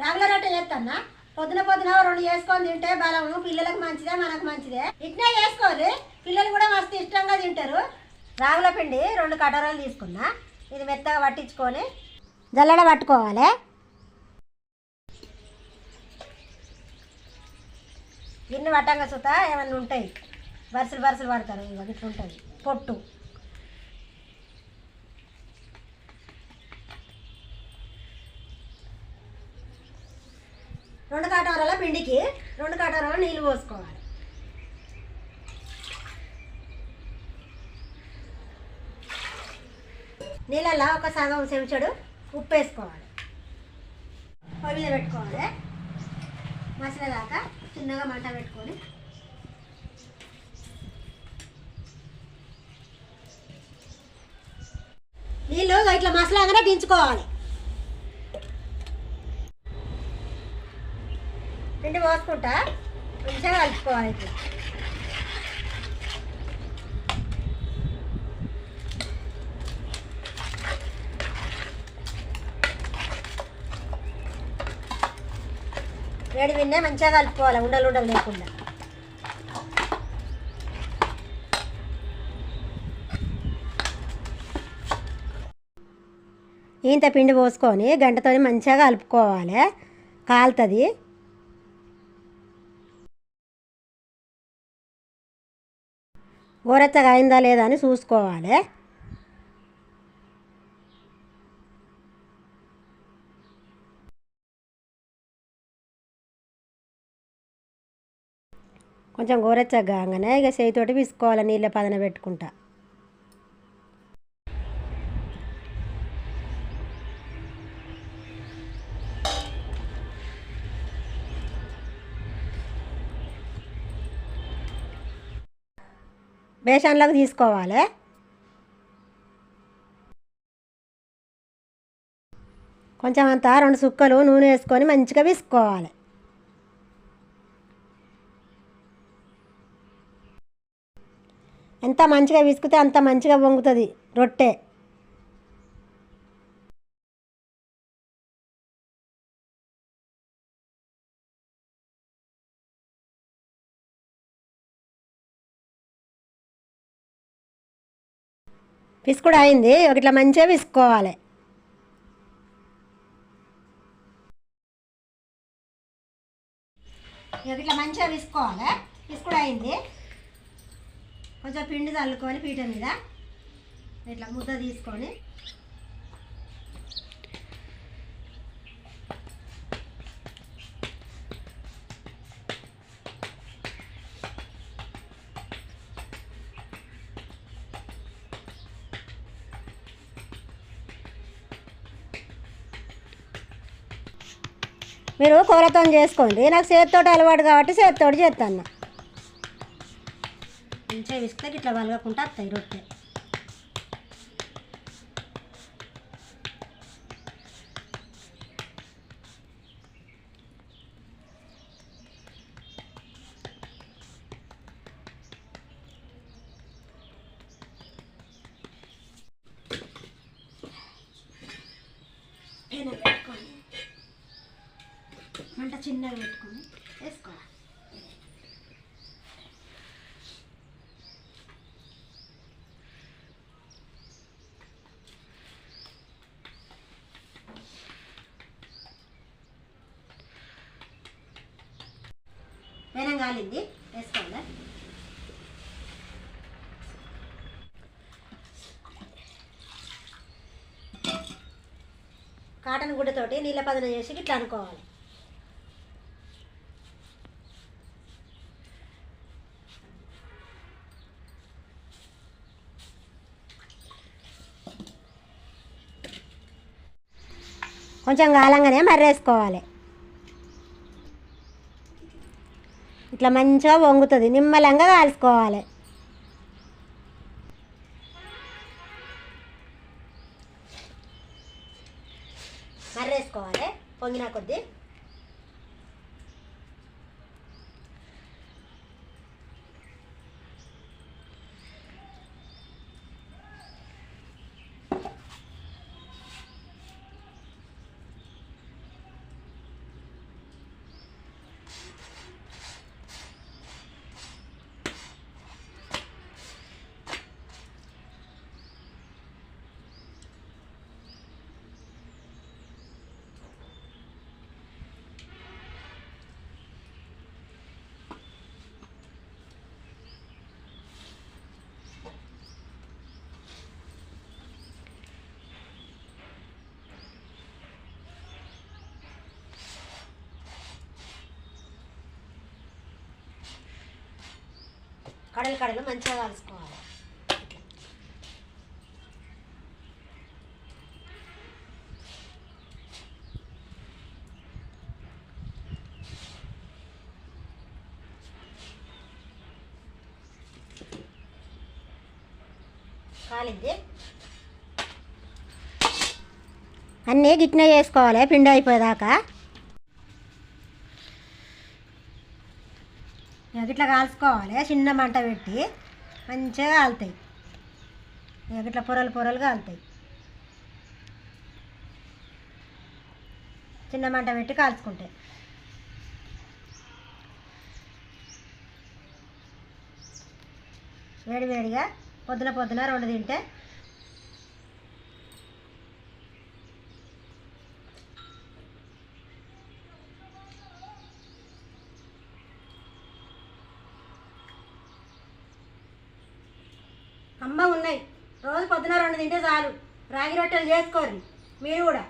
రాగుల రొట్టె చేస్తానా పొద్దున పొద్దున రెండు చేసుకొని తింటే బలము పిల్లలకు మంచిదే మనకు మంచిదే. ఇట్నే చేసుకోవాలి. పిల్లలు కూడా మస్తు ఇష్టంగా తింటారు. రాగుల పిండి రెండు కటోరాలు తీసుకున్నా. ఇది మెత్తగా పట్టించుకొని జల్లడ పట్టుకోవాలి. గిన్నె పట్టంగా సుత ఏమన్నా ఉంటాయి. వరుసలు వరుసలు పడతారు ఇక ఇట్లా ఉంటుంది పొట్టు రెండు కటారాల పిండికి రెండు కటారాల నీళ్ళు పోసుకోవాలి. నీళ్ళల్లో ఒక సగం చెంచాడు ఉప్పు వేసుకోవాలి. పొయ్యి మీద పెట్టుకోవాలి. మసాలా దాకా చిన్నగా మంట పెట్టుకొని. నీళ్ళు ఇట్లా మసలాగానే దించుకోవాలి. పిండి పోసుకుంటా. మంచిగా కలుపుకోవాలి ఇట్లా వేడి విన్నే మంచిగా కలుపుకోవాలి ఉండలు ఉండలు లేకుండా. ఇంత పిండి పోసుకొని గంటతో మంచిగా కలుపుకోవాలి. కాలుతుంది. గోరెచ్చగా అయిందా లేదా అని చూసుకోవాలి. కొంచెం గోరెచ్చగా కాగానే ఇక చేయితోటి పిసుకోవాలి నీళ్ళ పదన పెట్టుకుంటా. బేషన్లోకి తీసుకోవాలి? కొంచెం అంతా రెండు సుక్కలు నూనె వేసుకొని మంచిగా విసుకోవాలి ఎంత మంచిగా విసుకుతే అంత మంచిగా వంగుతుంది రొట్టె. విసుకుడు అయింది. ఒక ఇట్లా మంచిగా విసుకోవాలి ఇట్లా మంచిగా విసుకోవాలి విసుకుడు అయింది. కొంచెం పిండి చల్లుకొని పీట మీద ఇట్లా ముద్ద తీసుకొని మీరు కూరతో చేసుకోండి. నాకు చేతితోటి అలవాటు కాబట్టి చేతితోటి చేస్తాను మంచిగా విసితే ఇట్లా వలగకుండా వస్తాయి రొట్టె. మంట చిన్నగా పెట్టుకొని వేసుకోవాలి. పెనం కాలింది వేసుకోవాలి? కాటన్ గుడ్డతోటి నీళ్ళ పదన చేసి ఇట్లా అనుకోవాలి. కొంచెం కాలంగానే మర్రేసుకోవాలి. ఇట్లా మంచిగా వంగుతుంది నిమ్మలంగా కాల్చుకోవాలి. మర్రేసుకోవాలి పొంగిన కొద్దీ. కడలు కడలు మంచిగా కలుసుకోవాలి ఇట్లా. కాలింది అన్నీ గిట్నే చేసుకోవాలి పిండి అయిపోయేదాకా ఇట్లా కాల్చుకోవాలి. చిన్న మంట పెట్టి మంచిగా కాలుతాయి. ఇక ఇట్లా పొరలు పొరలు కాలుతాయి. చిన్న మంట పెట్టి కాల్చుకుంటే. వేడి వేడిగా పొద్దున పొద్దున రెండు తింటే అమ్మ ఉన్నాయి. రోజు పొద్దున రెండు తింటే చాలు. రాగి రొట్టెలు చేసుకోరు. మీరు కూడా.